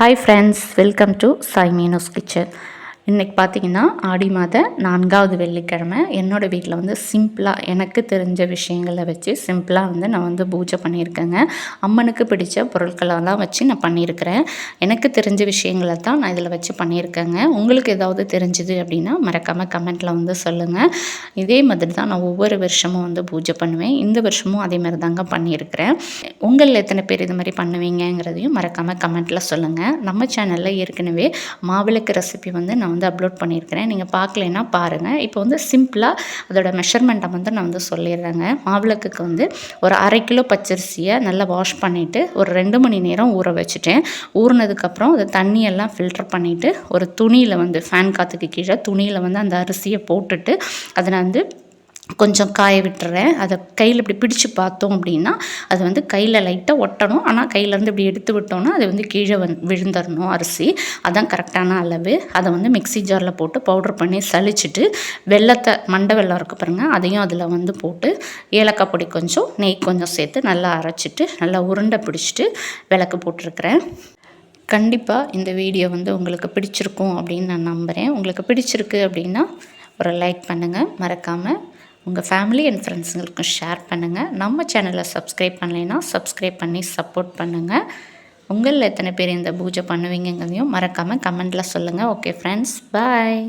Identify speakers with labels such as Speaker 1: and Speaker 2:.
Speaker 1: hi friends welcome to Sai Meenos kitchen இன்றைக்கி பார்த்தீங்கன்னா ஆடி மாத நான்காவது வெள்ளிக்கிழமை. என்னோடய வீட்டில் வந்து சிம்பிளாக எனக்கு தெரிஞ்ச விஷயங்களை வச்சு சிம்பிளாக வந்து நான் வந்து பூஜை பண்ணியிருக்கேங்க. அம்மனுக்கு பிடித்த பொருட்களெல்லாம் வச்சு நான் பண்ணியிருக்கிறேன். எனக்கு தெரிஞ்ச விஷயங்களை தான் நான் இதில் வச்சு பண்ணியிருக்கேங்க. உங்களுக்கு ஏதாவது தெரிஞ்சுது அப்படின்னா மறக்காமல் கமெண்ட்டில் வந்து சொல்லுங்கள் இதே மாதிரி தான் நான் ஒவ்வொரு வருஷமும் வந்து பூஜை பண்ணுவேன். இந்த வருஷமும் அதே மாதிரி தாங்க பண்ணியிருக்கிறேன். உங்களில் எத்தனை பேர் இது மாதிரி பண்ணுவீங்கங்கிறதையும் மறக்காமல் கமெண்ட்டில் சொல்லுங்கள் நம்ம சேனலில் ஏற்கனவே மாவிளக்கு ரெசிபி வந்து நான் வந்து அப்லோட் பண்ணியிருக்கிறேன். நீங்கள் பார்க்கலைன்னா பாருங்கள் இப்போ வந்து சிம்பிளாக அதோட மெஷர்மெண்ட்டை வந்து நான் வந்து சொல்லிடுறேங்க. மாவிளக்குக்கு வந்து ஒரு அரை கிலோ பச்சரிசியை நல்லா வாஷ் பண்ணிவிட்டு ஒரு ரெண்டு மணி நேரம் ஊற வச்சுட்டேன். ஊறினதுக்கப்புறம் அதை தண்ணியெல்லாம் ஃபில்டர் பண்ணிவிட்டு ஒரு துணியில் வந்து ஃபேன் காற்றுக்கு கீழே துணியில் வந்து அந்த அரிசியை போட்டுட்டு அதை நான் வந்து கொஞ்சம் காய விட்டுறேன். அதை கையில் இப்படி பிடிச்சு பார்த்தோம் அப்படின்னா அது வந்து கையில் லைட்டாக ஒட்டணும். ஆனால் கையிலேருந்து இப்படி எடுத்து விட்டோம்னா அது வந்து கீழே வந் விழுந்துடணும் அரிசி. அதான் கரெக்டான அளவு. அதை வந்து மிக்சி ஜாரில் போட்டு பவுட்ரு பண்ணி சளிச்சிட்டு வெள்ளத்தை மண்டை வெள்ளம் இருக்கு பாருங்கள் அதையும் அதில் வந்து போட்டு ஏலக்காய் பொடி கொஞ்சம் நெய் கொஞ்சம் சேர்த்து நல்லா அரைச்சிட்டு நல்லா உருண்டை பிடிச்சிட்டு விளக்கு போட்டிருக்கிறேன். கண்டிப்பாக இந்த வீடியோ வந்து உங்களுக்கு பிடிச்சிருக்கும் அப்படின்னு நான் நம்புகிறேன் உங்களுக்கு பிடிச்சிருக்கு அப்படின்னா ஒரு லைக் பண்ணுங்கள் மறக்காமல் உங்கள் ஃபேமிலி அண்ட் ஃப்ரெண்ட்ஸுங்களுக்கும் ஷேர் பண்ணுங்கள் நம்ம சேனலை சப்ஸ்கிரைப் பண்ணலைன்னா சப்ஸ்கிரைப் பண்ணி சப்போர்ட் பண்ணுங்கள் உங்களில் எத்தனை பேர் இந்த பூஜை பண்ணுவீங்கங்கிறதையும் மறக்காமல் கமெண்ட்டில் சொல்லுங்கள் ஓகே ஃப்ரெண்ட்ஸ் பாய்